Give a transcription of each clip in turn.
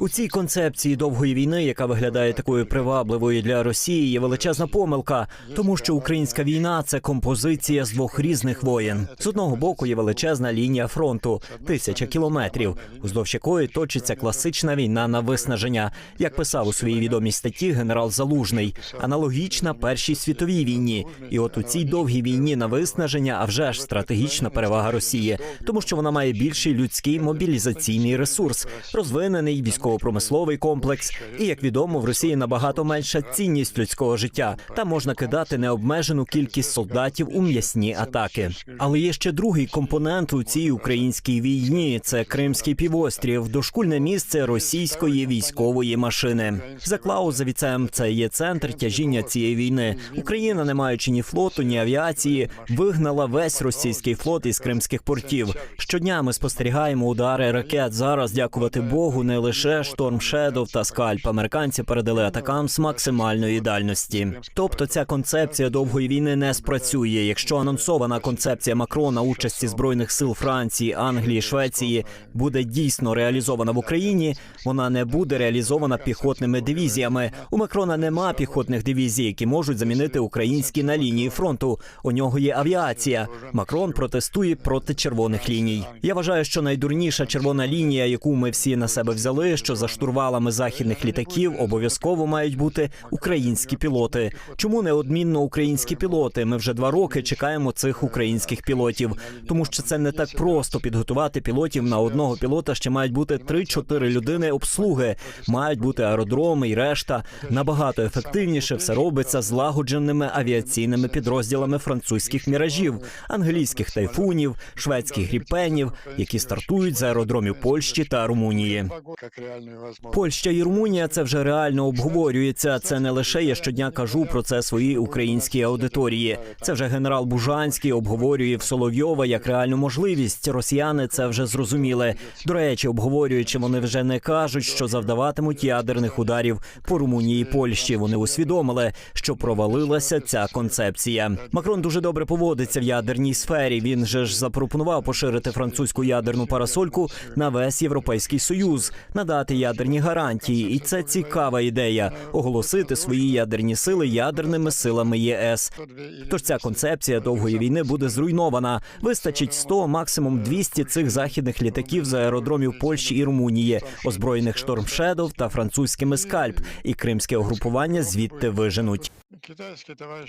У цій концепції довгої війни, яка виглядає такою привабливою для Росії, є величезна помилка, тому що українська війна це композиція з двох різних воєн. З одного боку є величезна лінія фронту, тисяча кілометрів, уздовж якої точиться класична війна на виснаження, як писав у своїй відомій статті генерал Залужний, аналогічна першій світовій війні. І от у цій довгій війні на виснаження, а вже ж стратегічна перевага Росії, тому що вона має більший людський мобілізаційний ресурс, розвинений військово-промисловий комплекс. І як відомо, в Росії набагато менша цінність людського життя. Там можна кидати необмежену кількість солдатів у м'ясні атаки. Але є ще другий компонент у цій українській війні: це Кримський півострів, дошкульне місце російської військової машини. За Клаузевіцем це є центр тяжіння цієї війни. Україна, не маючи ні флоту, ні авіації, вигнала весь російський флот із кримських портів. Щодня ми спостерігаємо удари ракет. Зараз, дякувати Богу, не лише шторм Шедов та скальп. Американці передали атакам з максимальної дальності. Тобто, ця концепція довгої війни не спрацює. Якщо анонсована концепція Макрона участі збройних сил Франції, Англії, Швеції буде дійсно реалізована в Україні, вона не буде реалізована піхотними дивізіями. У Макрона нема піхотних дивізій, які можуть замінити українські на лінії фронту. У нього є авіація. Макрон протестує проти червоних ліній. Я вважаю, що найдурніша червона лінія, яку ми всі на себе взяли, що за штурвалами західних літаків обов'язково мають бути українські пілоти. Чому неодмінно українські пілоти? Ми вже два роки чекаємо цих українських пілотів, тому що це не так просто підготувати пілотів на одного пілота. Ще мають бути 3-4 людини обслуги, мають бути аеродроми і решта. Набагато ефективніше все робиться злагодженими авіаційними підрозділами французьких міражів, англійських тайфунів, шведських гріпенів, які стартують з аеродромів Польщі та Румунії. Польща і Румунія це вже реально обговорюється. Це не лише я щодня кажу про це своїй українській аудиторії. Це вже генерал Бужанський обговорює в Соловйова як реальну можливість. Росіяни це вже зрозуміли. До речі, обговорюючи, вони вже не кажуть, що завдаватимуть ядерних ударів по Румунії і Польщі. Вони усвідомили, що провалилася ця концепція. Макрон дуже добре поводиться в ядерній сфері. Він же ж запропонував поширити французьку ядерну парасольку на весь європейський союз, надати ядерні гарантії, і це цікава ідея оголосити свої ядерні сили ядерними силами ЄС. Тож ця концепція довгої війни буде зруйнована. Вистачить 100, максимум 200 цих західних літаків з аеродромів Польщі і Румунії, озброєних штормшедов та французькими скальп, і кримське угрупування звідти виженуть.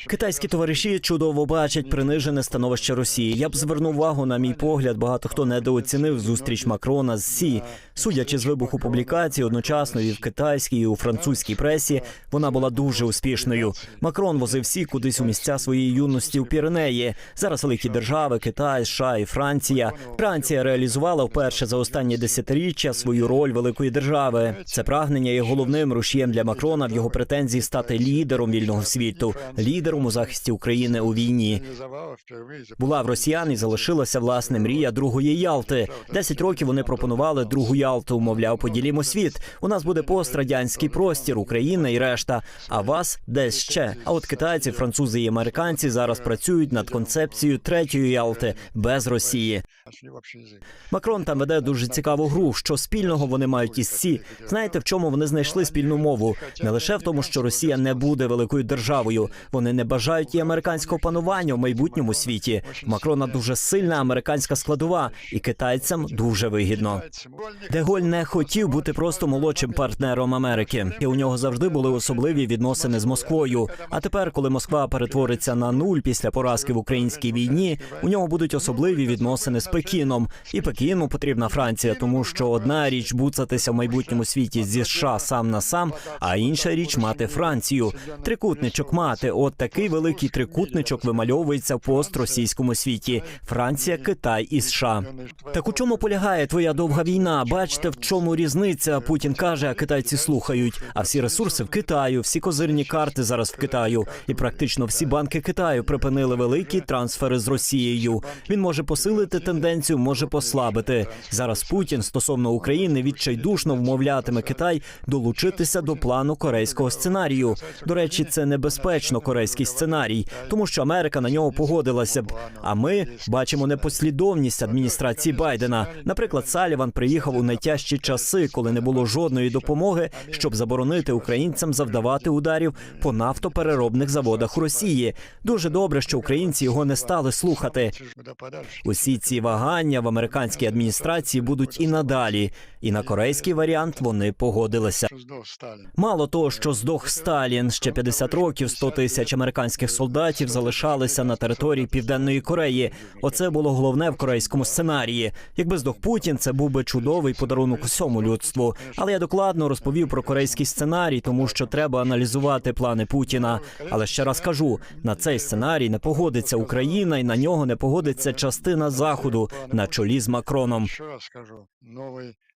Китайські товариші чудово бачать принижене становище Росії. Я б звернув увагу, на мій погляд, багато хто недооцінив зустріч Макрона з Сі. Судячи з вибуху публікацій, одночасно і в китайській, і у французькій пресі, вона була дуже успішною. Макрон возив Сі кудись у місця своєї юності у Піренеї. Зараз великі держави Китай, США і Франція. Франція реалізувала вперше за останні десятиріччя свою роль великої держави. Це прагнення є головним рушієм для Макрона в його претензії стати лідером вільного світу, лідером у захисті України у війні. Була в росіян і залишилася власне мрія другої Ялти. Десять років вони пропонували другу Ялту. Мовляв, поділімо світ. У нас буде пострадянський простір, Україна і решта. А вас десь ще. А от китайці, французи і американці зараз працюють над концепцією третьої Ялти без Росії. Макрон там веде дуже цікаву гру. Що спільного вони мають із Сі? Знаєте, в чому вони знайшли спільну мову? Не лише в тому, що Росія не буде великою державою. Вони не бажають і американського панування в майбутньому світі. Макрона дуже сильна американська складова, і китайцям дуже вигідно. Деголь не хотів бути просто молодшим партнером Америки, і у нього завжди були особливі відносини з Москвою. А тепер, коли Москва перетвориться на нуль після поразки в українській війні, у нього будуть особливі відносини з Пекіном. І Пекіну потрібна Франція, тому що одна річ буцатися в майбутньому світі зі США сам на сам, а інша річ мати Францію. Трикутничок мати. От такий великий трикутничок вимальовується в постросійському світі: Франція, Китай і США. Так у чому полягає твоя довга війна? Бачите, в чому різниця? Путін каже, а китайці слухають. А всі ресурси в Китаю, всі козирні карти зараз в Китаю, і практично всі банки Китаю припинили великі трансфери з Росією. Він може посилити тенденцію, може послабити. Зараз Путін стосовно України відчайдушно вмовлятиме Китай долучитися до плану корейського сценарію. До речі, це небезпечно корейський сценарій, тому що Америка на нього погодилася б. А ми бачимо непослідовність адміністрації Байдена. Наприклад, Саліван приїхав у найтяжчі часи часи, коли не було жодної допомоги, щоб заборонити українцям завдавати ударів по нафтопереробних заводах Росії. Дуже добре, що українці його не стали слухати. Усі ці вагання в американській адміністрації будуть і надалі. І на корейський варіант вони погодилися. Мало того, що здох Сталін ще 50 років, 100 тисяч американських солдатів залишалися на території Південної Кореї. Оце було головне в корейському сценарії. Якби здох Путін, це був би чудовий подарунок усьому людству. Але я докладно розповів про корейський сценарій, тому що треба аналізувати плани Путіна. Але ще раз кажу: на цей сценарій не погодиться Україна, і на нього не погодиться частина заходу на чолі з Макроном.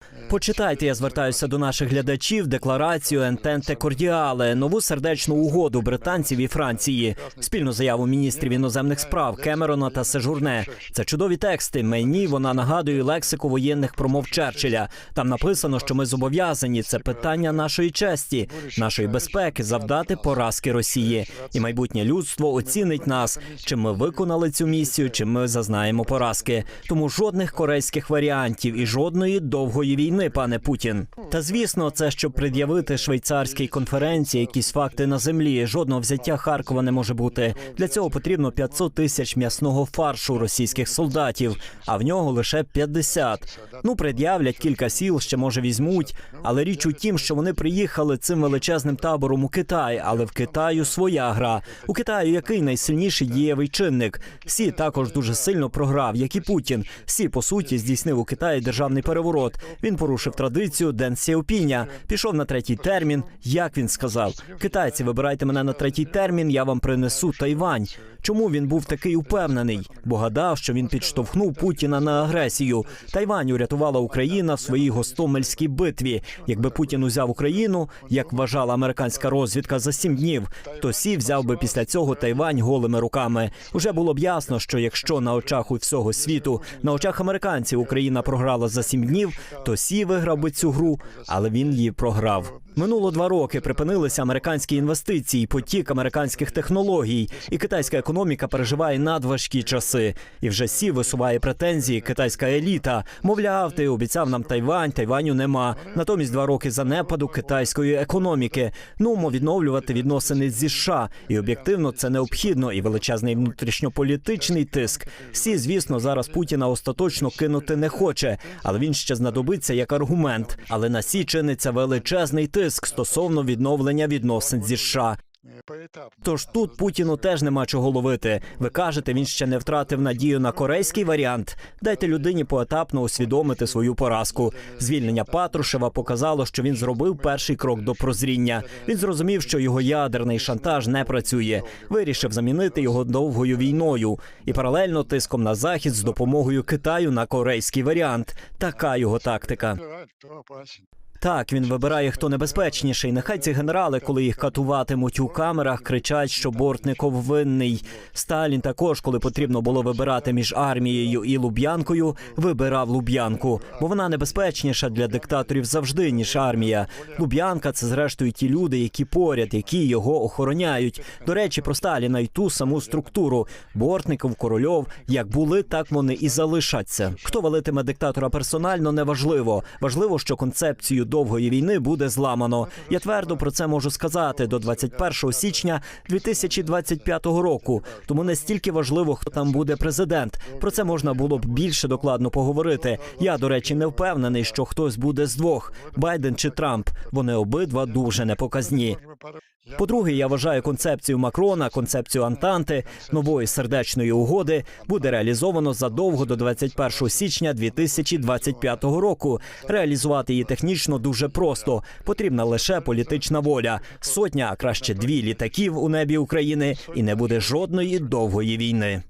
Е, Почитайте, я звертаюся до наших глядачів. Декларацію Ентенте Кордіале, нову сердечну угоду британців і Франції, спільну заяву міністрів іноземних справ Кемерона та Сежурне. Це чудові тексти. Мені вона нагадує лексику воєнних промов Черчилля. Там написано, що ми зобов'язані. Це питання нашої честі, нашої безпеки, завдати поразки Росії. І майбутнє людство оцінить нас, чи ми виконали цю місію, чи ми зазнаємо поразки. Тому жодних корейських варіантів і жодної довгої війни, пане Путін. Та звісно, це щоб пред'явити швейцарській конференції якісь факти на землі. Жодного взяття Харкова не може бути. Для цього потрібно 500 тисяч м'ясного фаршу російських солдатів, а в нього лише 50. Ну, пред'являть кілька сіл, ще може візьмуть. Але річ у тім, що вони приїхали цим величезним табором у Китай, але в Китаю своя гра. У Китаю який найсильніший дієвий чинник? Сі також дуже сильно програв, як і Путін. Сі по суті здійснив у Китаї державний переворот. Він порушив традицію Ден Сяопіня, пішов на третій термін. Як він сказав, китайці, вибирайте мене на третій термін, я вам принесу Тайвань. Чому він був такий упевнений? Бо гадав, що він підштовхнув Путіна на агресію. Тайвань урятувала Україна в своїй гостомельській битві. Якби Путін узяв Україну, як вважала американська розвідка за сім днів, то Сі взяв би після цього Тайвань голими руками. Уже було б ясно, що якщо на очах у всього світу, на очах американців Україна програла за сім днів, то Сі виграв би цю гру, але він її програв. Минуло два роки. Припинилися американські інвестиції, потік американських технологій, і китайська економіка переживає надважкі часи. І вже сі висуває претензії. Китайська еліта. Мовляв, ти обіцяв нам Тайвань, Тайваню нема. Натомість два роки занепаду китайської економіки. Ну, відновлювати відносини зі США. І об'єктивно це необхідно. І величезний внутрішньополітичний тиск. Сі, звісно, зараз Путіна остаточно кинути не хоче, але він ще знадобиться як аргумент. Але на сі чиниться величезний тиск стосовно відновлення відносин зі США. Тож тут Путіну теж нема чого ловити. Ви кажете, він ще не втратив надію на корейський варіант. Дайте людині поетапно усвідомити свою поразку. Звільнення Патрушева показало, що він зробив перший крок до прозріння. Він зрозумів, що його ядерний шантаж не працює. Вирішив замінити його довгою війною і паралельно тиском на захід з допомогою Китаю на корейський варіант. Така його тактика. Так, він вибирає, хто небезпечніший. Нехай ці генерали, коли їх катуватимуть у камерах, кричать, що Бортников винний. Сталін також, коли потрібно було вибирати між армією і Луб'янкою, вибирав Луб'янку, бо вона небезпечніша для диктаторів завжди, ніж армія. Луб'янка це зрештою ті люди, які поряд, які його охороняють. До речі, про Сталіна й ту саму структуру. Бортников, Корольов, як були, так вони і залишаться. Хто валитиме диктатора персонально, неважливо. Важливо, що концепцію довгої війни буде зламано. Я твердо про це можу сказати до 21 січня 2025 року. Тому не стільки важливо, хто там буде президент. Про це можна було б більше докладно поговорити. Я, до речі, не впевнений, що хтось буде з двох Байден чи Трамп. Вони обидва дуже непоказні. По-друге, я вважаю концепцію Макрона, концепцію Антанти, нової сердечної угоди буде реалізовано задовго до 21 січня 2025 року. Реалізувати її технічно дуже просто. Потрібна лише політична воля. Сотня, а краще дві літаків у небі України, і не буде жодної довгої війни.